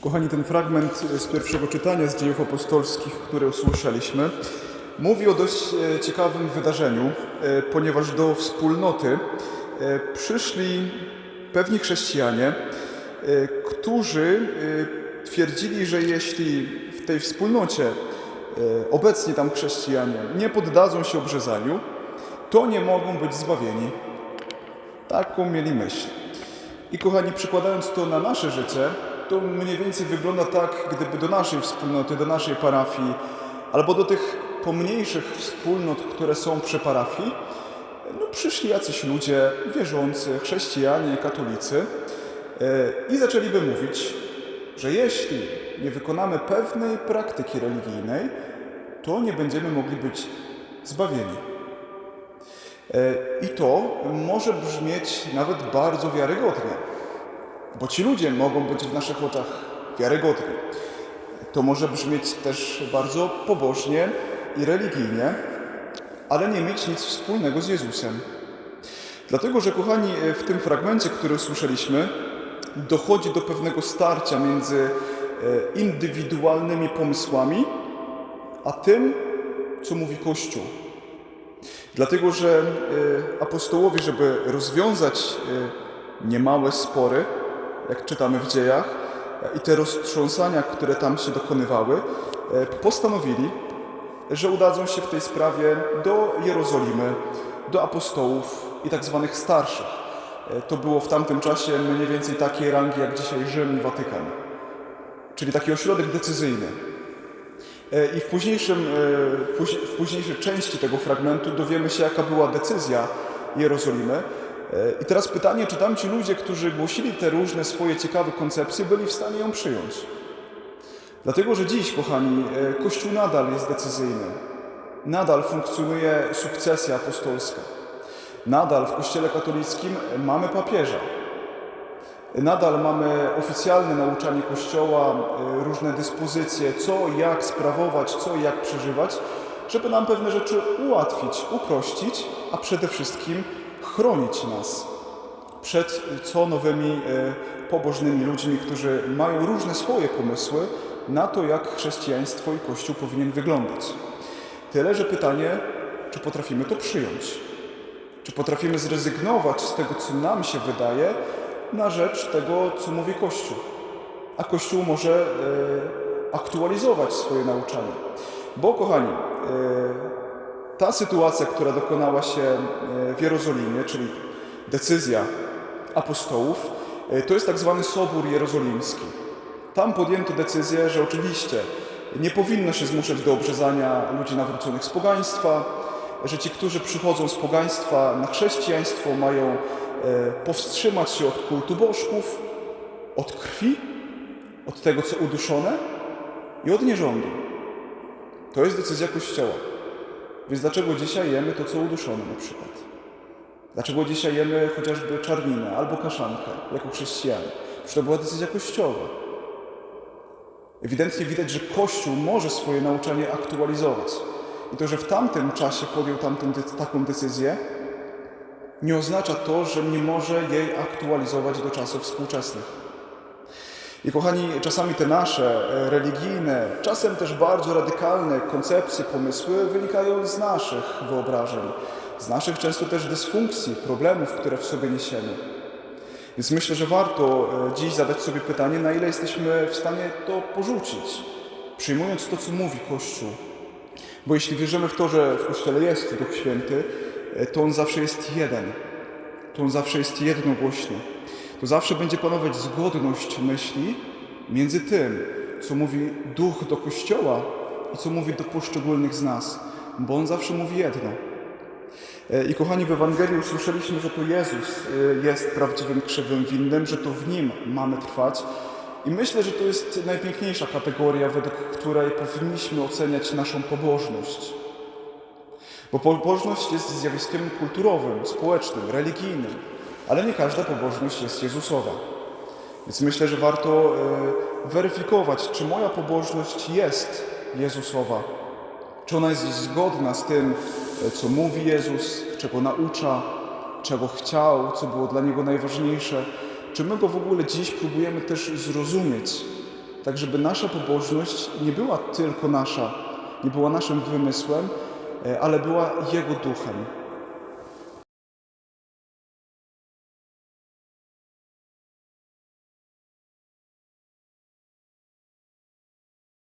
Kochani, ten fragment z pierwszego czytania z dziejów apostolskich, który usłyszeliśmy, mówi o dość e, ciekawym wydarzeniu, e, ponieważ do wspólnoty e, przyszli pewni chrześcijanie, którzy twierdzili, że jeśli w tej wspólnocie obecni tam chrześcijanie nie poddadzą się obrzezaniu, to nie mogą być zbawieni. Taką mieli myśl. I kochani, przykładając to na nasze życie, to mniej więcej wygląda tak, gdyby do naszej wspólnoty, do naszej parafii, albo do tych pomniejszych wspólnot, które są przy parafii, no przyszli jacyś ludzie wierzący, chrześcijanie, katolicy e, i zaczęliby mówić, że jeśli nie wykonamy pewnej praktyki religijnej, to nie będziemy mogli być zbawieni. E, I to może brzmieć nawet bardzo wiarygodnie, bo ci ludzie mogą być w naszych oczach wiarygodni. To może brzmieć też bardzo pobożnie i religijnie, ale nie mieć nic wspólnego z Jezusem. Dlatego, że kochani, w tym fragmencie, który usłyszeliśmy, dochodzi do pewnego starcia między e, indywidualnymi pomysłami, a tym, co mówi Kościół. Dlatego, że e, apostołowie, żeby rozwiązać e, niemałe spory, jak czytamy w dziejach, i te roztrząsania, które tam się dokonywały, e, postanowili, że udadzą się w tej sprawie do Jerozolimy, do apostołów i tak zwanych starszych. E, To było w tamtym czasie mniej więcej takiej rangi jak dzisiaj Rzym i Watykan, czyli taki ośrodek decyzyjny. E, I w, późniejszym, póź- w późniejszej części tego fragmentu dowiemy się, jaka była decyzja Jerozolimy. E, I teraz pytanie, czy tamci ludzie, którzy głosili te różne swoje ciekawe koncepcje, byli w stanie ją przyjąć? Dlatego, że dziś, kochani, e, Kościół nadal jest decyzyjny. Nadal funkcjonuje sukcesja apostolska. Nadal w Kościele katolickim mamy papieża. Nadal mamy oficjalne nauczanie Kościoła, y, różne dyspozycje, co, jak sprawować, co, jak przeżywać, żeby nam pewne rzeczy ułatwić, uprościć, a przede wszystkim chronić nas przed co nowymi y, pobożnymi ludźmi, którzy mają różne swoje pomysły na to, jak chrześcijaństwo i Kościół powinien wyglądać. Tyle, że pytanie, czy potrafimy to przyjąć? Czy potrafimy zrezygnować z tego, co nam się wydaje, na rzecz tego, co mówi Kościół? A Kościół może e, aktualizować swoje nauczanie. Bo, kochani, e, ta sytuacja, która dokonała się e, w Jerozolimie, czyli decyzja apostołów, e, to jest tak zwany Sobór Jerozolimski. Tam podjęto decyzję, że oczywiście nie powinno się zmuszać do obrzezania ludzi nawróconych z pogaństwa, że ci, którzy przychodzą z pogaństwa na chrześcijaństwo, mają e, powstrzymać się od kultu bożków, od krwi, od tego, co uduszone i od nierządu. To jest decyzja Kościoła. Więc dlaczego dzisiaj jemy to, co uduszone na przykład? Dlaczego dzisiaj jemy chociażby czarninę albo kaszankę jako chrześcijanie? Przecież to była decyzja Kościoła. Ewidentnie widać, że Kościół może swoje nauczanie aktualizować. I to, że w tamtym czasie podjął tamtą, taką decyzję, nie oznacza to, że nie może jej aktualizować do czasów współczesnych. I kochani, czasami te nasze e, religijne, czasem też bardzo radykalne koncepcje, pomysły wynikają z naszych wyobrażeń, z naszych często też dysfunkcji, problemów, które w sobie niesiemy. Więc myślę, że warto e, dziś zadać sobie pytanie, na ile jesteśmy w stanie to porzucić, przyjmując to, co mówi Kościół. Bo jeśli wierzymy w to, że w Kościele jest Duch Święty, e, to On zawsze jest jeden. To On zawsze jest jednogłośny. To zawsze będzie panować zgodność myśli między tym, co mówi Duch do Kościoła i co mówi do poszczególnych z nas. Bo On zawsze mówi jedno. E, I kochani, w Ewangelii usłyszeliśmy, że to Jezus e, jest prawdziwym krzywym winnym, że to w Nim mamy trwać. I myślę, że to jest najpiękniejsza kategoria, według której powinniśmy oceniać naszą pobożność. Bo pobożność jest zjawiskiem kulturowym, społecznym, religijnym, ale nie każda pobożność jest Jezusowa. Więc myślę, że warto e, weryfikować, czy moja pobożność jest Jezusowa. Czy ona jest zgodna z tym, e, co mówi Jezus, czego naucza, czego chciał, co było dla Niego najważniejsze? Czy my Go w ogóle dziś próbujemy też zrozumieć tak żeby nasza pobożność nie była tylko nasza, nie była naszym wymysłem, e, ale była Jego duchem.